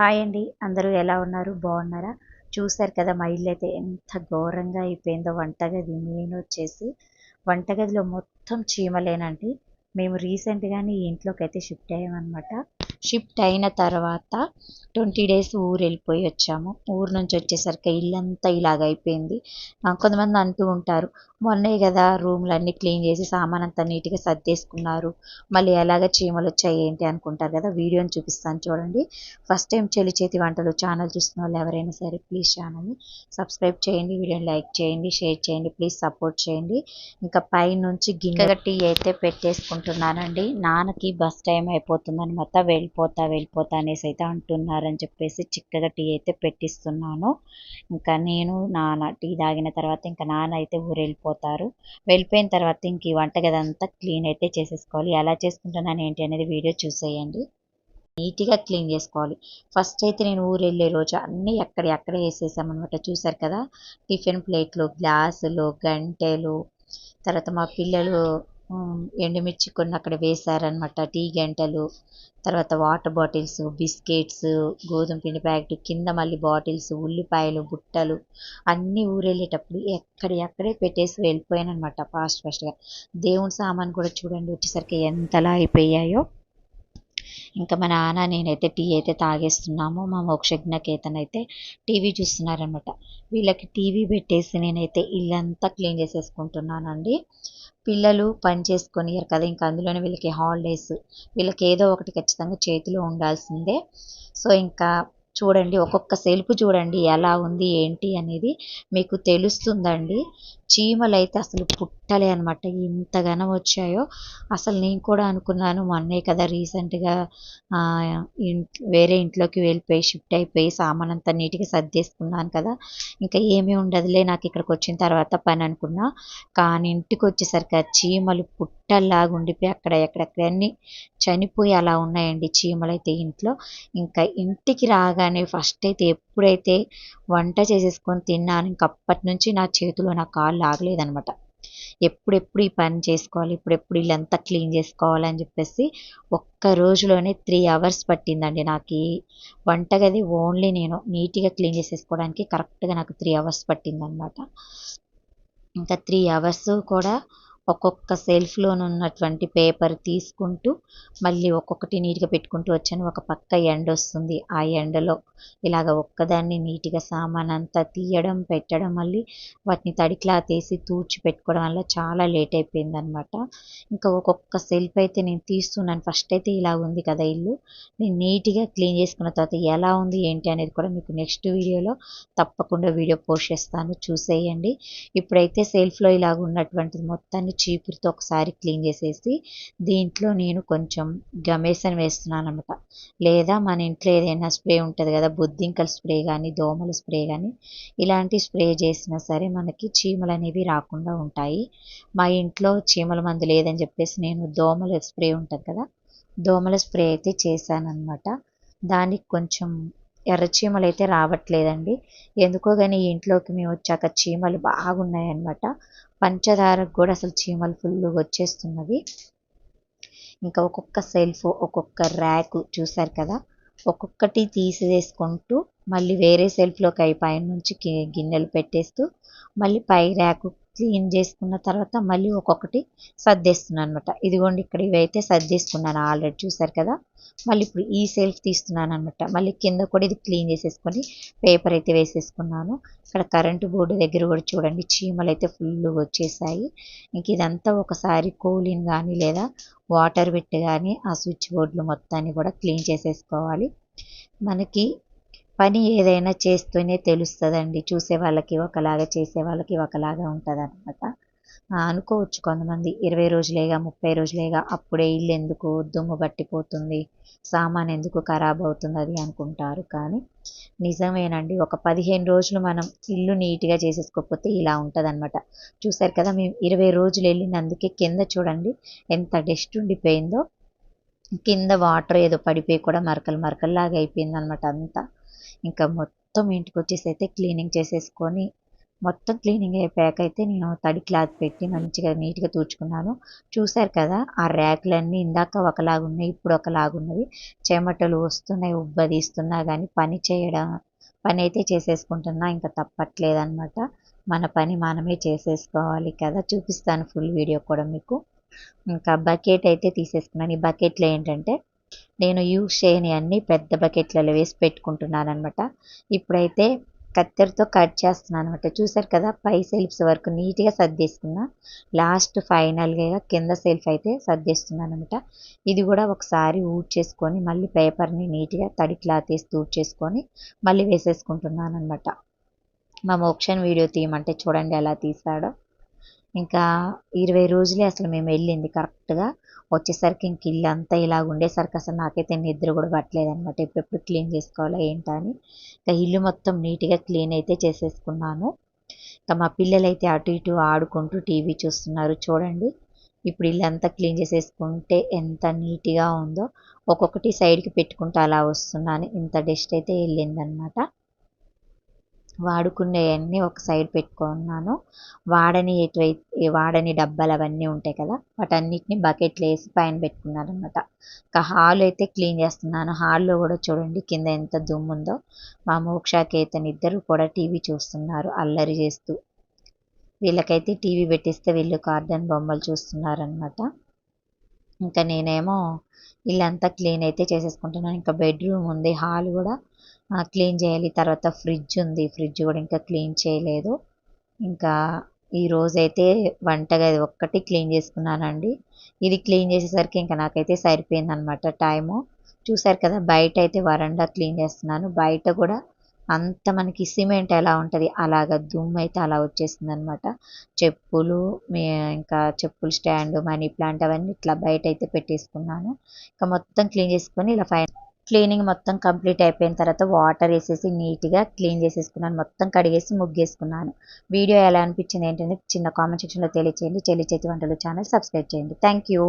Hi అండి. అందరూ ఎలా ఉన్నారు? బాగున్నారా? చూశారు కదా మా ఇల్లు అయితే ఎంత ఘోరంగా అయిపోయిందో వంటగది నేను వచ్చేసి వంటగదిలో మొత్తం చీమలేనండి. మేము రీసెంట్గానే ఈ ఇంట్లోకి అయితే షిఫ్ట్ అయ్యామన్నమాట. షిఫ్ట్ అయిన తర్వాత ట్వంటీ డేస్ ఊరు వెళ్ళిపోయి వచ్చాము. ఊరు నుంచి వచ్చేసరికి ఇల్లంతా ఇలాగ అయిపోయింది. కొంతమంది అంటూ ఉంటారు మొన్నే కదా రూమ్లు అన్నీ క్లీన్ చేసి సామాన్ అంతా నీట్గా సర్దేసుకున్నారు. మళ్ళీ ఎలాగ చీమలు వచ్చాయి ఏంటి అనుకుంటారు కదా వీడియోని చూపిస్తాను చూడండి. ఫస్ట్ టైం చెల్లి చేతి వంటలు ఛానల్ చూస్తున్న వాళ్ళు ఎవరైనా సరే ప్లీజ్ ఛానల్ని సబ్స్క్రైబ్ చేయండి వీడియోని లైక్ చేయండి షేర్ చేయండి ప్లీజ్ సపోర్ట్ చేయండి. ఇంకా పైనుంచి గిన్నె టీ అయితే పెట్టేసుకుంటున్నానండి. నాన్నకి బస్ టైం అయిపోతుంది వెళ్ళి వెళ్ళిపోతా వెళ్ళిపోతా అనేసి అయితే అంటున్నారని చెప్పేసి చిక్కగా టీ అయితే పెట్టిస్తున్నాను. ఇంకా నేను నాన్న టీ తాగిన తర్వాత ఇంకా నాన్న అయితే ఊరు వెళ్ళిపోతారు వెళ్ళిపోయిన తర్వాత ఇంక ఈ వంటగదంతా క్లీన్ అయితే చేసేసుకోవాలి. ఎలా చేసుకుంటున్నాను ఏంటి అనేది వీడియో చూసేయండి. నీట్గా క్లీన్ చేసుకోవాలి. ఫస్ట్ అయితే నేను ఊరు వెళ్ళే రోజు అన్నీ ఎక్కడ ఎక్కడే వేసేసామన్నమాట. చూసారు కదా? టిఫిన్ ప్లేట్లు గ్లాసులు గంటెలు తర్వాత మా పిల్లలు ఎండుమిర్చి కొన్ని అక్కడ వేశారనమాట టీ గంటలు తర్వాత వాటర్ బాటిల్స్ బిస్కెట్స్ గోధుమ పిండి ప్యాకెట్ కింద మళ్ళీ బాటిల్స్ ఉల్లిపాయలు బుట్టలు అన్నీ ఊరెళ్ళేటప్పుడు ఎక్కడ ఎక్కడే పెట్టేసి వెళ్ళిపోయాను అనమాట ఫాస్ట్ ఫాస్ట్గా దేవుని సామాన్ కూడా చూడండి వచ్చేసరికి ఎంతలా అయిపోయాయో. ఇంకా మా నాన్న నేనైతే టీ అయితే తాగేస్తున్నాము. మా మోక్షజ్ఞకేతన్ అయితే టీవీ చూస్తున్నారనమాట వీళ్ళకి టీవీ పెట్టేసి నేనైతే ఇల్లంతా క్లీన్ చేసేసుకుంటున్నానండి. పిల్లలు పని చేసుకొని కదా ఇంకా అందులోనే వీళ్ళకి హాలిడేస్ వీళ్ళకి ఏదో ఒకటి ఖచ్చితంగా చేతిలో ఉండాల్సిందే. సో ఇంకా చూడండి ఒక్కొక్క సెల్ఫ్ చూడండి ఎలా ఉంది ఏంటి అనేది మీకు తెలుస్తుందండి. చీమలు అయితే అసలు పుట్టలే అనమాట ఇంతగానం వచ్చాయో అసలు నేను కూడా అనుకున్నాను మొన్నే కదా రీసెంట్గా వేరే ఇంట్లోకి వెళ్ళిపోయి షిఫ్ట్ అయిపోయి సామాన్ అంతా నీట్గా సర్దేసుకున్నాను కదా ఇంకా ఏమీ ఉండదులే నాకు ఇక్కడికి వచ్చిన తర్వాత పని అనుకున్నా. కానీ ఇంటికి వచ్చేసరికి ఆ చీమలు పుట్టల్లాగా ఉండిపోయి అక్కడ ఎక్కడెక్కడ అన్నీ చనిపోయి అలా ఉన్నాయండి చీమలు అయితే ఇంట్లో. ఇంకా ఇంటికి రాగానే ఫస్ట్ అయితే ఎప్పుడైతే వంట చేసేసుకొని తిన్నాను ఇంకప్పటి నుంచి నా చేతిలో నా కాళ్ళు ఆగలేదనమాట ఎప్పుడెప్పుడు ఈ పని చేసుకోవాలి ఇప్పుడెప్పుడు ఇల్లంతా క్లీన్ చేసుకోవాలని చెప్పేసి ఒక్క రోజులోనే త్రీ అవర్స్ పట్టిందండి నాకు వంటగది ఓన్లీ నేను నీట్గా క్లీన్ చేసేసుకోవడానికి కరెక్ట్గా నాకు త్రీ అవర్స్ పట్టిందనమాట. ఇంకా త్రీ అవర్స్ కూడా ఒక్కొక్క సెల్ఫ్లోను ఉన్నటువంటి పేపర్ తీసుకుంటూ మళ్ళీ ఒక్కొక్కటి నీట్గా పెట్టుకుంటూ వచ్చాను. ఒక పక్క ఎండ వస్తుంది. ఆ ఎండలో ఇలాగ ఒక్కదాన్ని నీట్గా సామాన్ అంతా తీయడం పెట్టడం మళ్ళీ వాటిని తడి క్లాత్ వేసి తూడ్చి పెట్టుకోవడం వల్ల చాలా లేట్ అయిపోయింది అనమాట ఇంకా ఒక్కొక్క సెల్ఫ్ అయితే నేను తీస్తున్నాను. ఫస్ట్ అయితే ఇలా ఉంది కదా ఇల్లు. నేను నీట్గా క్లీన్ చేసుకున్న తర్వాత ఎలా ఉంది ఏంటి అనేది కూడా మీకు నెక్స్ట్ వీడియోలో తప్పకుండా వీడియో పోస్ట్ చేస్తాను. చూసేయండి. ఇప్పుడైతే సెల్ఫ్లో ఇలాగ ఉన్నటువంటిది మొత్తాన్ని చీపురుతో ఒకసారి క్లీన్ చేసేసి దీంట్లో నేను కొంచెం గమేసన్ వేస్తున్నాను అనమాట లేదా మన ఇంట్లో ఏదైనా స్ప్రే ఉంటుంది కదా బొద్దింకల స్ప్రే కానీ దోమల స్ప్రే కానీ ఇలాంటి స్ప్రే చేసినా సరే మనకి చీమలు అనేవి రాకుండా ఉంటాయి. మా ఇంట్లో చీమల మందు లేదని చెప్పేసి నేను దోమల స్ప్రే ఉంటుంది కదా దోమల స్ప్రే అయితే చేశానమాట దానికి కొంచెం ఎర్ర చీమలు అయితే రావట్లేదండి. ఎందుకో కానీ ఇంట్లోకి మేము వచ్చాక చీమలు బాగున్నాయన్నమాట. పంచదారకు కూడా అసలు చీమలు ఫుల్గా వచ్చేస్తున్నవి. ఇంకా ఒక్కొక్క సెల్ఫ్ ఒక్కొక్క ర్యాక్ చూసారు కదా? ఒక్కొక్కటి తీసేసుకుంటూ మళ్ళీ వేరే సెల్ఫ్లోకి అయి పైన నుంచి గిన్నెలు పెట్టేస్తూ మళ్ళీ పై ర్యాక్ క్లీన్ చేసుకున్న తర్వాత మళ్ళీ ఒక్కొక్కటి సర్దేస్తున్నాను అనమాట ఇదిగోండి ఇక్కడ ఇవైతే సర్దేసుకున్నాను ఆల్రెడీ చూసారు కదా. మళ్ళీ ఇప్పుడు ఈ సెల్ఫ్ తీస్తున్నాను అనమాట మళ్ళీ కింద కూడా ఇది క్లీన్ చేసేసుకొని పేపర్ అయితే వేసేసుకున్నాను. ఇక్కడ కరెంటు బోర్డు దగ్గర కూడా చూడండి చీమలు అయితే ఫుల్గా వచ్చేసాయి. ఇంక ఇదంతా ఒకసారి కూలింగ్ కానీ లేదా వాటర్ పెట్టి కానీ ఆ స్విచ్ బోర్డులు మొత్తాన్ని కూడా క్లీన్ చేసేసుకోవాలి. మనకి పని ఏదైనా చేస్తూనే తెలుస్తుందండి. చూసే వాళ్ళకి ఒకలాగా చేసే వాళ్ళకి ఒకలాగా ఉంటుంది అనమాట అనుకోవచ్చు కొంతమంది. ఇరవై రోజులేగా ముప్పై రోజులేగా అప్పుడే ఇల్లు ఎందుకు దుమ్ము పట్టిపోతుంది? సామాన్ ఎందుకు ఖరాబ్ అవుతుంది అది అనుకుంటారు. కానీ నిజమేనండి. ఒక పదిహేను రోజులు మనం ఇల్లు నీట్గా చేసేసుకోకపోతే ఇలా ఉంటుంది చూసారు కదా మేము ఇరవై రోజులు వెళ్ళినందుకే కింద చూడండి ఎంత డస్ట్ ఉండిపోయిందో. కింద వాటర్ ఏదో పడిపోయి కూడా మరకలు మరకల్లాగా అయిపోయింది అనమాట అంతా. ఇంకా మొత్తం ఇంటికి వచ్చేసి అయితే క్లీనింగ్ చేసేసుకొని మొత్తం క్లీనింగ్ అయిపోయాక అయితే నేను తడి క్లాత్ పెట్టి మంచిగా నీట్గా తుడుచుకున్నాను. చూశారు కదా ఆ ర్యాకులన్నీ ఇందాక ఒకలాగున్నాయి ఇప్పుడు ఒకలాగున్నవి చెమటలు వస్తున్నాయి ఉబ్బదీస్తున్నా కానీ పని చేయడం పని అయితే చేసేసుకుంటున్నా ఇంకా తప్పట్లేదన్నమాట. మన పని మనమే చేసేసుకోవాలి కదా చూపిస్తాను ఫుల్ వీడియో కూడా మీకు. ఇంకా బకెట్ అయితే తీసేసుకున్నాను. ఈ బకెట్లో ఏంటంటే నేను యూజ్ చేయని అన్ని పెద్ద బకెట్లలో వేసి పెట్టుకుంటున్నాను అనమాట ఇప్పుడైతే కత్తెరతో కట్ చేస్తున్నాను అనమాట చూసారు కదా పై సెల్ఫ్స్ వరకు నీట్గా సర్దేసుకున్నా. లాస్ట్ ఫైనల్గా కింద సెల్ఫ్ అయితే సర్దేస్తున్నాను అనమాట ఇది కూడా ఒకసారి ఊడ్చేసుకొని మళ్ళీ పేపర్ని నీట్గా తడి క్లాత్ వేసి ఊడ్చేసుకొని మళ్ళీ వేసేసుకుంటున్నాను అనమాట మా మోక్షన్ వీడియో తీయమంటే చూడండి ఎలా తీసాడో. ఇంకా ఇరవై రోజులే అసలు మేము వెళ్ళింది కరెక్ట్గా. వచ్చేసరికి ఇంక ఇల్లు అంతా ఇలాగ ఉండేసరికి అసలు నాకైతే నిద్ర కూడా పట్టలేదు అనమాట ఎప్పుడెప్పుడు క్లీన్ చేసుకోవాలా ఏంటా అని. ఇంకా ఇల్లు మొత్తం నీట్గా క్లీన్ అయితే చేసేసుకున్నాను. ఇంకా మా పిల్లలు అయితే అటు ఇటు ఆడుకుంటూ టీవీ చూస్తున్నారు చూడండి. ఇప్పుడు ఇల్లు అంతా క్లీన్ చేసేసుకుంటే ఎంత నీట్గా ఉందో. ఒక్కొక్కటి సైడ్కి పెట్టుకుంటూ అలా వస్తున్నాను ఇంత డస్ట్ అయితే వెళ్ళిందనమాట వాడుకునేవన్నీ ఒక సైడ్ పెట్టుకున్నాను. వాడని ఎటువైతే వాడని డబ్బాలు అవన్నీ ఉంటాయి కదా వాటన్నిటిని బకెట్లు వేసి పైన పెట్టుకున్నాను అనమాట ఇంకా హాల్ అయితే క్లీన్ చేస్తున్నాను. హాల్లో కూడా చూడండి కింద ఎంత దుమ్ము ఉందో. మా మోక్ష కేతన్ ఇద్దరు కూడా టీవీ చూస్తున్నారు అల్లరి చేస్తూ. వీళ్ళకైతే టీవీ పెట్టిస్తే వీళ్ళు కార్డన్ బొమ్మలు చూస్తున్నారనమాట ఇంకా నేనేమో ఇల్లంతా క్లీన్ అయితే చేసేసుకుంటున్నాను. ఇంకా బెడ్రూమ్ ఉంది హాల్ కూడా క్లీన్ చేయాలి. తర్వాత ఫ్రిడ్జ్ ఉంది. ఫ్రిడ్జ్ కూడా ఇంకా క్లీన్ చేయలేదు. ఇంకా ఈ రోజైతే వంటగది ఒక్కటి క్లీన్ చేసుకున్నానండి. ఇది క్లీన్ చేసేసరికి ఇంకా నాకైతే సరిపోయిందనమాట టైము. చూసారు కదా బయట అయితే వరండా క్లీన్ చేస్తున్నాను. బయట కూడా అంత మనకి సిమెంట్ ఎలా ఉంటుంది అలాగ దుమ్ము అయితే అలా వచ్చేసింది అనమాట చెప్పులు ఇంకా చెప్పులు స్టాండ్ మనీ ప్లాంట్ అవన్నీ ఇట్లా బయట అయితే పెట్టేసుకున్నాను. ఇంకా మొత్తం క్లీన్ చేసుకొని ఇలా ఫైన్ క్లీనింగ్ మొత్తం కంప్లీట్ అయిపోయిన తర్వాత వాటర్ వేసేసి నీట్గా క్లీన్ చేసేసుకున్నాను. మొత్తం కడిగేసి ముగ్గేసుకున్నాను. వీడియో ఎలా అనిపించింది ఏంటంటే చిన్న కామెంట్ సెక్షన్లో తెలియచేయండి. చెల్లి చేతి వంటలు ఛానల్ సబ్స్క్రైబ్ చేయండి. Thank you